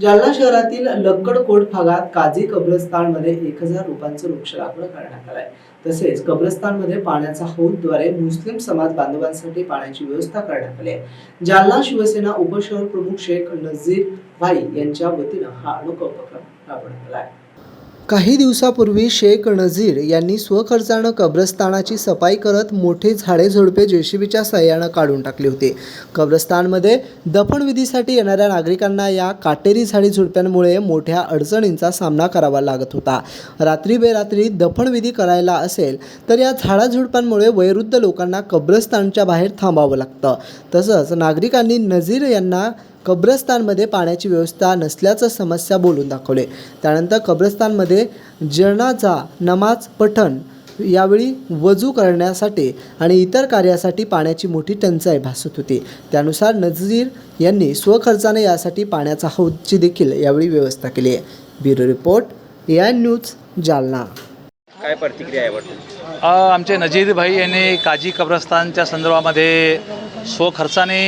जालना शहरातील लक्कडकोट भागात काझी कब्रस्तानमध्ये एक हजार रुपयांचं वृक्ष लागवड करण्यात आलंय. तसेच कब्रस्तानमध्ये पाण्याचा हौदद्वारे मुस्लिम समाज बांधवांसाठी पाण्याची व्यवस्था करण्यात आली आहे. जालना शिवसेना उपशहर प्रमुख शेख नझीर भाई यांच्या वतीनं हा अनोखा उपक्रम राबवण्यात आला आहे. काही दिवसापूर्वी शेख नझीर यांनी स्वखर्चानं कब्रस्तानाची सफाई करत मोठे झाडे झुडपे जेसीबीच्या सहाय्यानं काढून टाकले होते. कब्रस्तानमध्ये दफनविधीसाठी येणाऱ्या नागरिकांना या काटेरी झाडी झुडप्यांमुळे मोठ्या अडचणींचा सामना करावा लागत होता. रात्री बेरात्री दफनविधी करायला असेल तर या झाडाझुडपांमुळे वयोवृद्ध लोकांना कब्रस्तानच्या बाहेर थांबावं लागतं. तसंच नागरिकांनी नझीर यांना कब्रस्तानमध्ये पाण्याची व्यवस्था नसल्याचं समस्या बोलून दाखवले. त्यानंतर कब्रस्तानमध्ये जनाजा नमाज पठण यावेळी वजू करण्यासाठी आणि इतर कार्यासाठी पाण्याची मोठी टंचाई भासत होती. त्यानुसार नझीर यांनी स्वखर्चाने यासाठी पाण्याचा हौदची देखील यावेळी व्यवस्था केली आहे. Bureau report A I news Jalna. काय प्रतिक्रिया आहे आमचे नजीर भाई यांनी काजी कब्रस्तानच्या संदर्भामध्ये स्वखर्चाने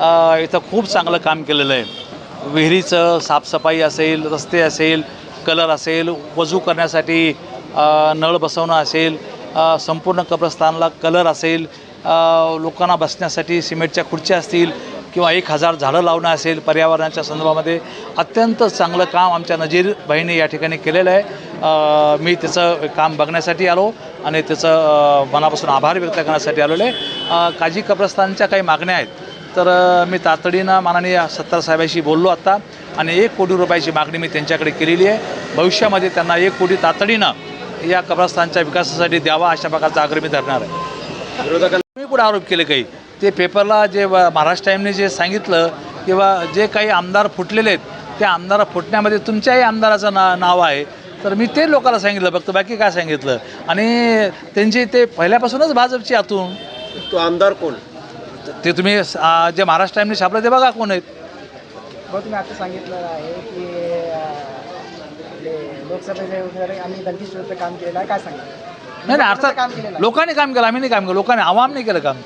इथं खूप चांगलं काम केलेलं आहे. विहिरीचं साफसफाई असेल रस्ते असेल कलर असेल वजू करण्यासाठी नळ बसवणं असेल संपूर्ण कब्रस्तानला कलर असेल लोकांना बसण्यासाठी सिमेंटच्या खुर्च्या असतील किंवा एक हजार झाडं लावणं असेल पर्यावरणाच्या संदर्भामध्ये अत्यंत चांगलं काम आमच्या नजीर भाईने या ठिकाणी केलेलं आहे. मी त्याचं काम बघण्यासाठी आलो आणि त्याचं मनापासून आभार व्यक्त करण्यासाठी आलेलो आहे. काजी कब्रस्तानच्या काही मागण्या आहेत. तर मी तातडीनं माननीय सत्तार साहेबांशी बोललो आत्ता आणि एक कोटी रुपयाची मागणी मी त्यांच्याकडे केलेली आहे. भविष्यामध्ये त्यांना एक कोटी तातडीनं या कब्रस्तानच्या विकासासाठी द्यावा अशा प्रकारचा आग्रह मी धरणार आहे. विरोधकांना मी कुठे आरोप केले काही? ते पेपरला जे महाराष्ट्र टाईमने जे सांगितलं किंवा जे काही आमदार फुटलेले आहेत त्या आमदार फुटण्यामध्ये तुमच्याही आमदाराचं ना नाव आहे. तर मी ते लोकांना सांगितलं फक्त बाकी काय सांगितलं? आणि त्यांची ते पहिल्यापासूनच भाजपची आतून. तो आमदार कोण? ते तुम्ही जे महाराष्ट्र टाईमने छापलं ते बघा कोण आहेत. तुम्ही आता सांगितलं आहे की आपले लोकसभेचे आम्ही काम केलेलं आहे. काय सांगा नाही नाही अर्थात. लोकांनी काम केलं आम्ही नाही काम केलं लोकांनी आवाम नाही केलं काम.